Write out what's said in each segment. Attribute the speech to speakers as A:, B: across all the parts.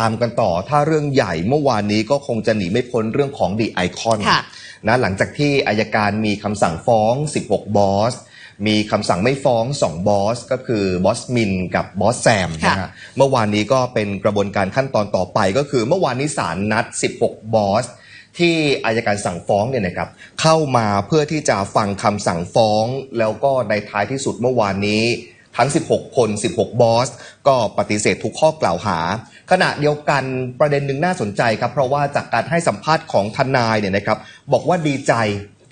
A: ตามกันต่อถ้าเรื่องใหญ่เมื่อวานนี้ก็คงจะหนีไม่พ้นเรื่องของดีไอคอน
B: ค่ะ
A: นะหลังจากที่อายการมีคำสั่งฟ้อง 16 บอส มีคำสั่งไม่ฟ้อง 2 บอส ก็คือบอสมินกับบอสแซม
B: ค่ะ
A: นะฮะเมื่อวานนี้ก็เป็นกระบวนการขั้นตอนต่อไปก็คือ เมื่อวานนี้ศาลนัด 16 บอสที่อายการสั่งฟ้องเนี่ยนะครับเข้ามาเพื่อที่จะฟังคำสั่งฟ้อง แล้วก็ในท้ายที่สุดเมื่อวานนี้ทั้ง 16 คน 16 บอส ก็ปฏิเสธทุกข้อกล่าวหา ขณะเดียวกันประเด็นหนึ่งน่าสนใจครับ เพราะว่าจากการให้สัมภาษณ์ของทนายเนี่ยนะครับบอกว่าดีใจ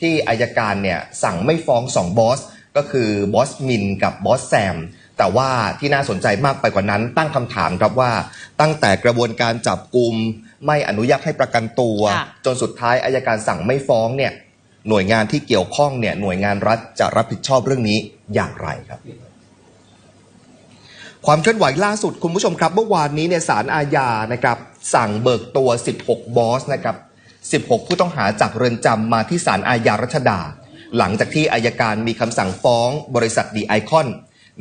A: ที่อายการเนี่ยสั่งไม่ฟ้อง2บอส ก็คือบอสมินกับบอสแซมแต่ว่าที่น่าสนใจมากไปกว่านั้น ตั้งคำถามครับว่าตั้งแต่กระบวนการจับกลุ่มไม่อนุญาตให้ประกันตัว
B: ค่ะ
A: จนสุดท้ายอายการสั่งไม่ฟ้องเนี่ยหน่วยงานที่เกี่ยวข้องเนี่ยหน่วยงานรัฐจะรับผิดชอบเรื่องนี้อย่างไรครับ ความเคลื่อนไหวล่าสุดคุณผู้ชมครับ เมื่อวานนี้เนี่ยศาลอาญานะครับสั่งเบิกตัว 16 บอสนะครับ 16 ผู้ต้องหาจากเรือนจำมาที่ศาลอาญารัชดา หลังจากที่อายการมีคำสั่งฟ้องบริษัทดีไอคอน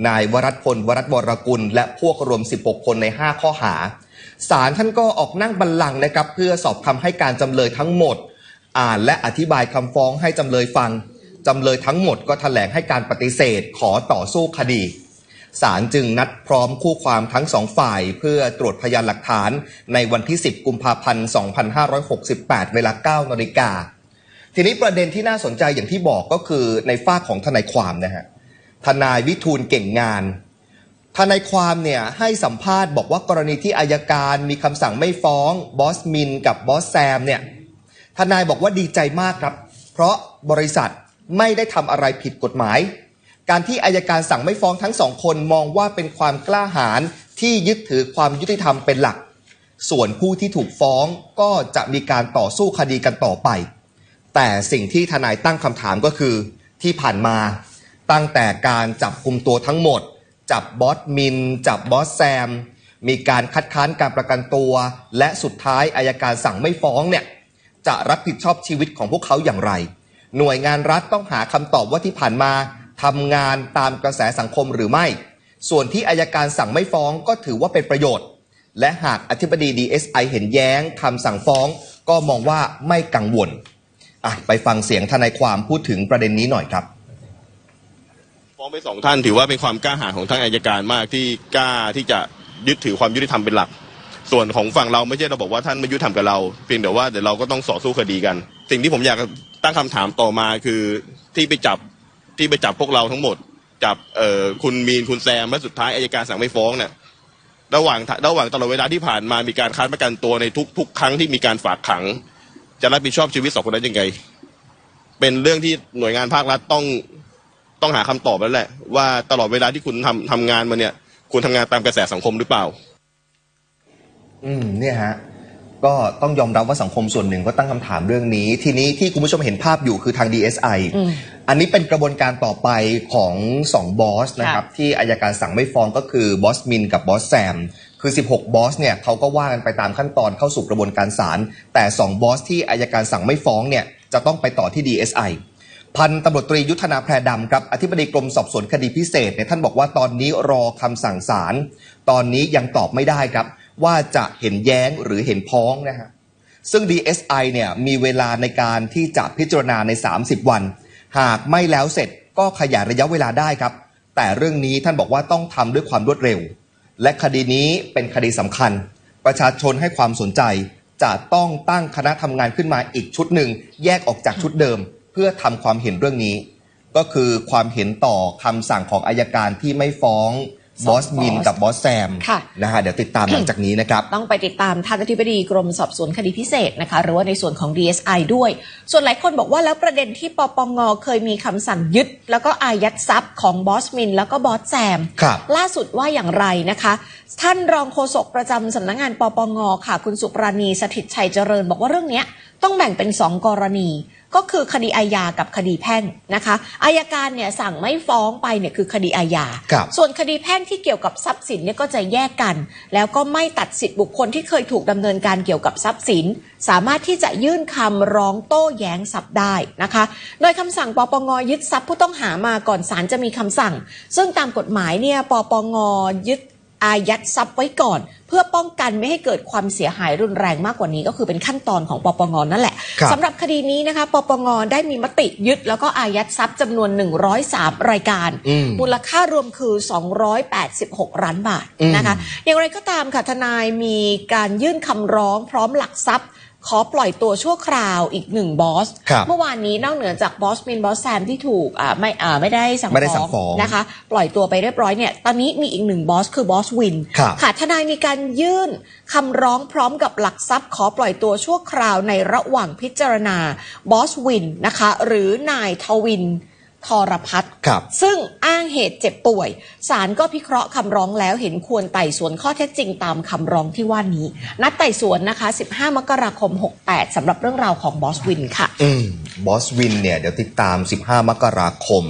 A: นายวรัตพลวรัตวรกุล และพวกรวม 16 คนใน 5 ข้อหาศาลท่านก็ออกนั่งบัลลังก์นะครับ เพื่อสอบคำให้การจำเลยทั้งหมด อ่านและอธิบายคำฟ้องให้จำเลยฟังจำเลยทั้งหมดก็แถลงให้การปฏิเสธขอต่อสู้คดี ศาลจึงนัดพร้อมคู่ความทั้งสองฝ่าย เพื่อตรวจพยานหลักฐานในวันที่ 10 กุมภาพันธ์ 2568 เวลา 9นาฬิกา ทีนี้ประเด็นที่น่าสนใจอย่างที่บอกก็คือในฝ้าของทนายความนะฮะ ทนายวิทูลเก่งงาน ทนายความเนี่ยให้สัมภาษณ์บอกว่ากรณีที่อายการมีคำสั่งไม่ฟ้องบอสมินกับบอสแซมเนี่ย ทนายบอกว่าดีใจมากครับ เพราะบริษัทไม่ได้ทำอะไรผิดกฎหมาย การที่อายการสั่งไม่ฟ้องทั้งสองคนมองว่าเป็นความกล้าหาญที่ยึดถือความยุติธรรมเป็นหลัก ส่วนผู้ที่ถูกฟ้องก็จะมีการต่อสู้คดีกันต่อไป แต่สิ่งที่ทนายตั้งคำถามก็คือ ที่ผ่านมาตั้งแต่การจับกลุ่มตัวทั้งหมด จับบอสมิน จับบอสแซม มีการคัดค้านการประกันตัว และสุดท้ายอายการสั่งไม่ฟ้องเนี่ยจะรับผิดชอบชีวิตของพวกเขาอย่างไร หน่วยงานรัฐต้องหาคำตอบว่าที่ผ่านมา ทำงานตามกระแสสังคมหรือไม่ ส่วนที่อายการสั่งไม่ฟ้องก็ถือว่าเป็นประโยชน์ และหากอธิบดี DSI เห็นแย้งคำสั่งฟ้อง ก็มองว่าไม่กังวลอะไปฟังเสียงทนายความพูดถึงประเด็นนี้หน่อยครับ
C: ฟ้องไปสองท่านถือว่าเป็นความกล้าหาญของทางอายการมากที่กล้าที่จะยึดถือความยุติธรรมเป็นหลัก ส่วนของฝั่งเราไม่ใช่เราบอกว่าท่านไม่ยุติธรรมกับเรา เพียงแต่ว่าเดี๋ยวเราก็ต้องต่อสู้คดีกัน สิ่งที่ผมอยากตั้งคำถามต่อมาคือที่ไปจับ ที่ไปจับพวกเราทั้งหมด จับเอ่อคุณมีนคุณแซมและสุดท้ายอายการสั่งไม่ฟ้องเนี่ยระหว่างระหว่างตลอดเวลาที่ผ่านมามีการค้านประกันตัวในทุกทุกครั้งที่มีการฝากขัง จะรับผิดชอบชีวิตสองคนนั้นยังไง เป็นเรื่องที่หน่วยงานภาครัฐต้องต้องหาคำตอบแล้วแหละ ว่าตลอดเวลาที่คุณทำทำงานมาเนี่ย คุณทำงานตามกระแสสังคมหรือเปล่า
A: อืมเนี่ยฮะก็ต้องยอมรับว่าสังคมส่วนหนึ่งก็ตั้งคำถามเรื่องนี้ ทีนี้ที่คุณผู้ชมเห็นภาพอยู่คือทาง DSI
B: อืม
A: อันนี้เป็นกระบวนการต่อไปของ2บอสนะครับที่อายการสั่งไม่ฟ้องก็คือบอสมินกับบอสแซมคือ 16 บอสเนี่ยเขาก็ว่ากันไปตามขั้นตอนเข้าสู่กระบวนการศาลแต่ 2 บอสที่อายการสั่งไม่ฟ้องเนี่ยจะต้องไปต่อที่ DSI พันตำรวจตรียุทธนาแพรดำครับอธิบดีกรมสอบสวนคดีพิเศษเนี่ยท่านบอกว่าตอนนี้รอคำสั่งศาลตอนนี้ยังตอบไม่ได้ครับ ว่าจะเห็นแย้งหรือเห็นพ้องนะฮะซึ่ง DSI เนี่ยมีเวลาในการที่จะพิจารณาใน 30 วัน หากไม่แล้วเสร็จก็ขยายระยะเวลาได้ครับ แต่เรื่องนี้ท่านบอกว่าต้องทำด้วยความรวดเร็ว และคดีนี้เป็นคดีสำคัญ ประชาชนให้ความสนใจ จะต้องตั้งคณะทำงานขึ้นมาอีกชุดหนึ่งแยกออกจากชุดเดิม เพื่อทำความเห็นเรื่องนี้ ก็คือความเห็นต่อคำสั่งของอายการที่ไม่ฟ้อง บอสมินกับบอสแซม
B: ค่ะ
A: นะฮะเดี๋ยวติดตามหลังจากนี้นะครับ
B: ต้องไปติดตามท่านอธิบดีกรมสอบสวนคดีพิเศษนะคะ หรือว่าในส่วนของ DSI ด้วย ส่วนหลายคนบอกว่าแล้วประเด็นที่ปปงเคยมีคำสั่งยึด แล้วก็อายัดทรัพย์ของบอสมินแล้วก็บอสแซม
A: ครับ
B: ล่าสุดว่าอย่างไรนะคะ ท่านรองโฆษกประจำสำนักงานปปงค่ะ คุณสุปราณีสถิตชัยเจริญ บอกว่าเรื่องเนี้ยต้องแบ่งเป็นสองกรณี ก็คือคดีอาญากับคดีแพ่งนะคะอายการเนี่ยสั่งไม่ฟ้องไปเนี่ยคือคดีอาญา
A: ครับ
B: ส่วนคดีแพ่งที่เกี่ยวกับทรัพย์สินเนี่ยก็จะแยกกัน แล้วก็ไม่ตัดสิทธิบุคคลที่เคยถูกดำเนินการเกี่ยวกับทรัพย์สิน สามารถที่จะยื่นคำร้องโต้แย้งทรัพย์ได้นะคะ โดยคำสั่งปปงยึดทรัพย์ผู้ต้องหามาก่อนศาลจะมีคำสั่ง ซึ่งตามกฎหมายเนี่ยปปงยึด อายัดทรัพย์ไว้ก่อน เพื่อป้องกันไม่ให้เกิดความเสียหายรุนแรงมากกว่านี้ ก็คือเป็นขั้นตอนของปปงนั่นแหละ
A: ครับ
B: สำหรับคดีนี้นะคะปปงได้มีมติยึดแล้วก็อายัดทรัพย์จำนวน 103 รายการ
A: อืม
B: มูลค่ารวมคือ 286ล้านบาท
A: อืม
B: นะคะอย่างไรก็ตามค่ะทนายมีการยื่นคำร้องพร้อมหลักทรัพย์ ขอปล่อยตัวชั่วคราวอีกหนึ่งบอส
A: ครับ
B: เมื่อวานนี้นอกเหนือจากบอสมินบอสแซมที่ถูกอ่าไม่อ่าไม่ได้สั่ง
A: ไม่ได้สั่งฟ้อง
B: นะคะ ปล่อยตัวไปเรียบร้อยเนี่ยตอนนี้มีอีกหนึ่งบอสคือบอสวิน
A: ครับ
B: ค่ะทนายมีการยื่นคำร้องพร้อมกับหลักทรัพย์ ขอปล่อยตัวชั่วคราวในระหว่างพิจารณาบอสวินนะคะ หรือนายทวิน ทรพัฒน์
A: ครับ
B: ซึ่งอ้างเหตุเจ็บป่วย ศาลก็พิเคราะห์คำร้องแล้วเห็นควรไต่สวนข้อเท็จจริงตามคำร้องที่ว่านี้ นัดไต่สวนนะคะ 15 มกราคม 68สำหรับเรื่องราวของบอสวินค่ะ
A: อืมบอสวินเนี่ยเดี๋ยวติดตาม 15 มกราคม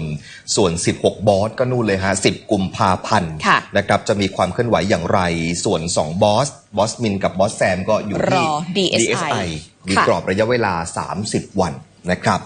A: ส่วน 16 บอสก็นู่นเลยฮะ 10 กุมภาพันธ์
B: ค่ะ
A: นะครับจะมีความเคลื่อนไหวอย่างไร ส่วน 2 บอสบอสมินกับบอสแซมก็อยู่ที่
B: รอ DSI
A: มี
B: ค่ะ
A: กรอบระยะเวลา 30 วันนะครับ